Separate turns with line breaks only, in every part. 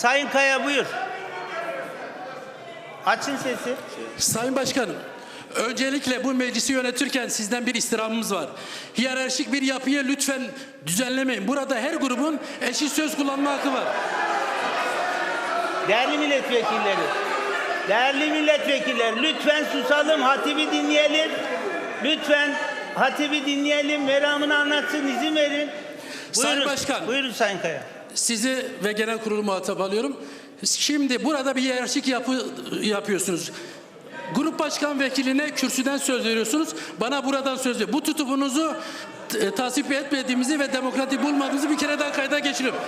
Sayın Kaya buyur. Açın sesi.
Sayın Başkanım, öncelikle bu meclisi yönetirken sizden bir istirhamımız var. Hiyerarşik bir yapıya lütfen düzenlemeyin. Burada her grubun eşit söz kullanma hakkı var.
Değerli milletvekilleri. Değerli milletvekilleri lütfen susalım. Hatibi dinleyelim. Lütfen hatibi dinleyelim. Meramını anlatsın izin verin.
Sayın Başkan.
Buyurun Sayın Kaya.
Sizi ve genel kurulu muhatap alıyorum. Şimdi burada bir hiyerarşik yapı yapıyorsunuz. Grup başkan vekiline kürsüden söz veriyorsunuz. Bana buradan söz veriyor. Bu tutupunuzu e, tasvip etmediğimizi ve demokratik bulmadığımızı bir kere daha kayda geçiriyorum.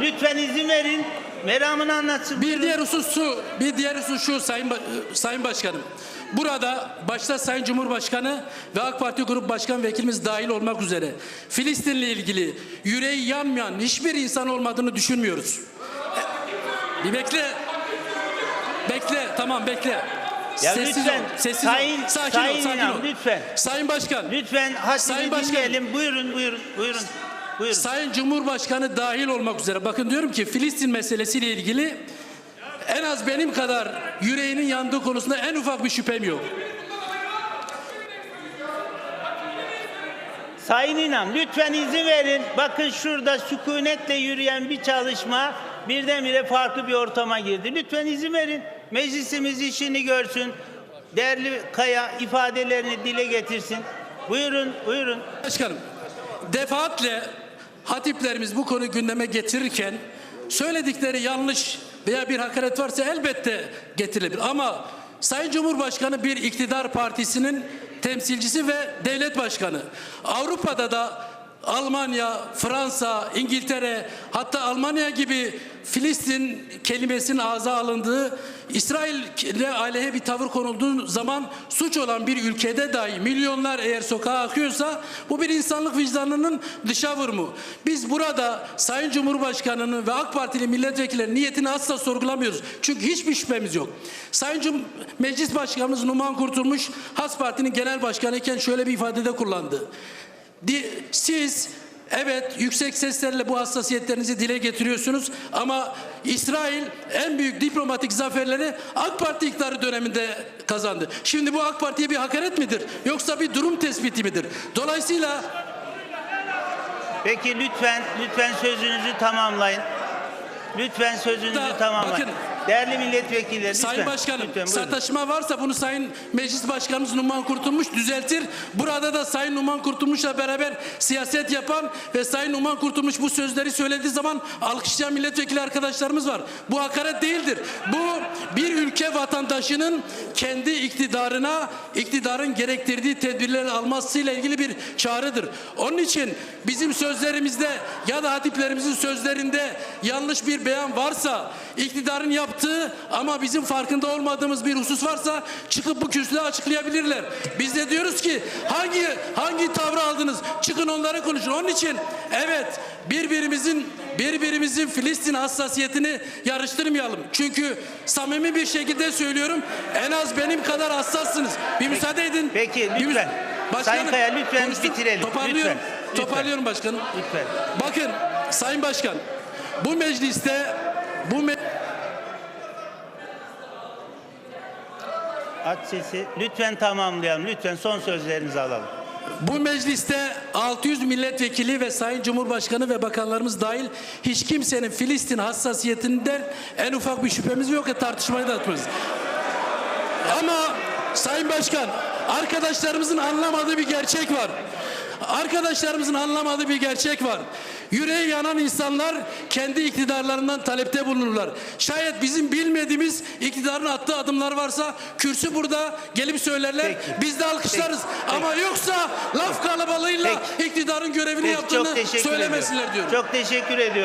Lütfen izin verin. Meramını anlatsın.
Bir diğer husus şu, bir diğer husus şu Sayın Sayın Başkanım. Burada başta Sayın Cumhurbaşkanı ve AK Parti Grup Başkan Vekilimiz dahil olmak üzere Filistin'le ilgili yüreği yanmayan hiçbir insan olmadığını düşünmüyoruz. E, Bir bekle. Bekle, tamam bekle.
Ya
sessiz
lütfen,
ol, sessiz
Sayın-
ol. Sakin
Sayın
ol, sakin
İnan,
ol.
lütfen.
Sayın Başkan,
Lütfen hatibi
Sayın Başkanım.
dinleyelim. Buyurun buyurun buyurun. Buyurun.
Sayın Cumhurbaşkanı dahil olmak üzere bakın diyorum ki Filistin meselesiyle ilgili en az benim kadar yüreğinin yandığı konusunda en ufak bir şüphem yok.
Sayın İnan lütfen izin verin. Bakın şurada sükunetle yürüyen bir çalışma birdenbire farklı bir ortama girdi. Lütfen izin verin. Meclisimiz işini görsün. Değerli Kaya ifadelerini dile getirsin. Buyurun, buyurun.
Başkanım, defaatle hatiplerimiz bu konuyu gündeme getirirken söyledikleri yanlış veya bir hakaret varsa elbette getirilebilir. Ama Sayın Cumhurbaşkanı bir iktidar partisinin temsilcisi ve devlet başkanı. Avrupa'da da Almanya, Fransa, İngiltere hatta Almanya gibi Filistin kelimesinin ağza alındığı İsrail'le aleyhe bir tavır konulduğu zaman suç olan bir ülkede dahi milyonlar eğer sokağa akıyorsa bu bir insanlık vicdanının dışa vurumu. Biz burada Sayın Cumhurbaşkanı'nın ve AK Partili milletvekillerinin niyetini asla sorgulamıyoruz. Çünkü hiçbir şüphemiz yok. Sayın Cum Meclis Başkanımız Numan Kurtulmuş Has Parti'nin genel başkanı iken şöyle bir ifadede kullandı. Siz evet yüksek seslerle bu hassasiyetlerinizi dile getiriyorsunuz ama İsrail en büyük diplomatik zaferleri AK Parti iktidarı döneminde kazandı. Şimdi bu AK Parti'ye bir hakaret midir? Yoksa bir durum tespiti midir? Dolayısıyla
Peki lütfen, lütfen sözünüzü tamamlayın. Lütfen sözünüzü
Da-
tamamlayın.
bakın.
Değerli milletvekilleri lütfen.
Sayın Başkanım
lütfen, buyurun.
sataşma varsa bunu Sayın Meclis Başkanımız Numan Kurtulmuş düzeltir. Burada da Sayın Numan Kurtulmuş'la beraber siyaset yapan ve Sayın Numan Kurtulmuş bu sözleri söylediği zaman alkışlayan milletvekili arkadaşlarımız var. Bu hakaret değildir. Bu bir ülke vatandaşının kendi iktidarına, iktidarın gerektirdiği tedbirleri almasıyla ilgili bir çağrıdır. Onun için bizim sözlerimizde ya da hatiplerimizin sözlerinde yanlış bir beyan varsa, iktidarın yaptığı ama bizim farkında olmadığımız bir husus varsa çıkıp bu kürsüde açıklayabilirler. Biz de diyoruz ki hangi hangi tavrı aldınız? Çıkın onlara konuşun. Onun için evet birbirimizin birbirimizin Filistin hassasiyetini yarıştırmayalım. Çünkü samimi bir şekilde söylüyorum en az benim kadar hassassınız. Bir müsaade edin.
Peki,
Bir müsa-
lütfen. Sayın Kaya, lütfen
konuştum.
bitirelim.
Toparlıyorum.
Lütfen.
Toparlıyorum başkanım.
Lütfen.
Bakın Sayın Başkan bu mecliste bu me-
Aç sesi. Lütfen tamamlayalım. Lütfen son sözlerinizi alalım.
Bu mecliste 600 milletvekili ve Sayın Cumhurbaşkanı ve bakanlarımız dahil hiç kimsenin Filistin hassasiyetinden en ufak bir şüphemiz yok ya tartışmayı da atmayız. Ama Sayın Başkan arkadaşlarımızın anlamadığı bir gerçek var. Arkadaşlarımızın anlamadığı bir gerçek var. Yüreği yanan insanlar kendi iktidarlarından talepte bulunurlar. Şayet bizim bilmediğimiz iktidarın attığı adımlar varsa kürsü burada gelip söylerler.
Peki.
Biz de alkışlarız.
Peki.
Ama yoksa laf kalabalığıyla
Peki.
iktidarın görevini
Peki,
yaptığını söylemesinler
ediyorum.
diyorum.
Çok teşekkür ediyorum.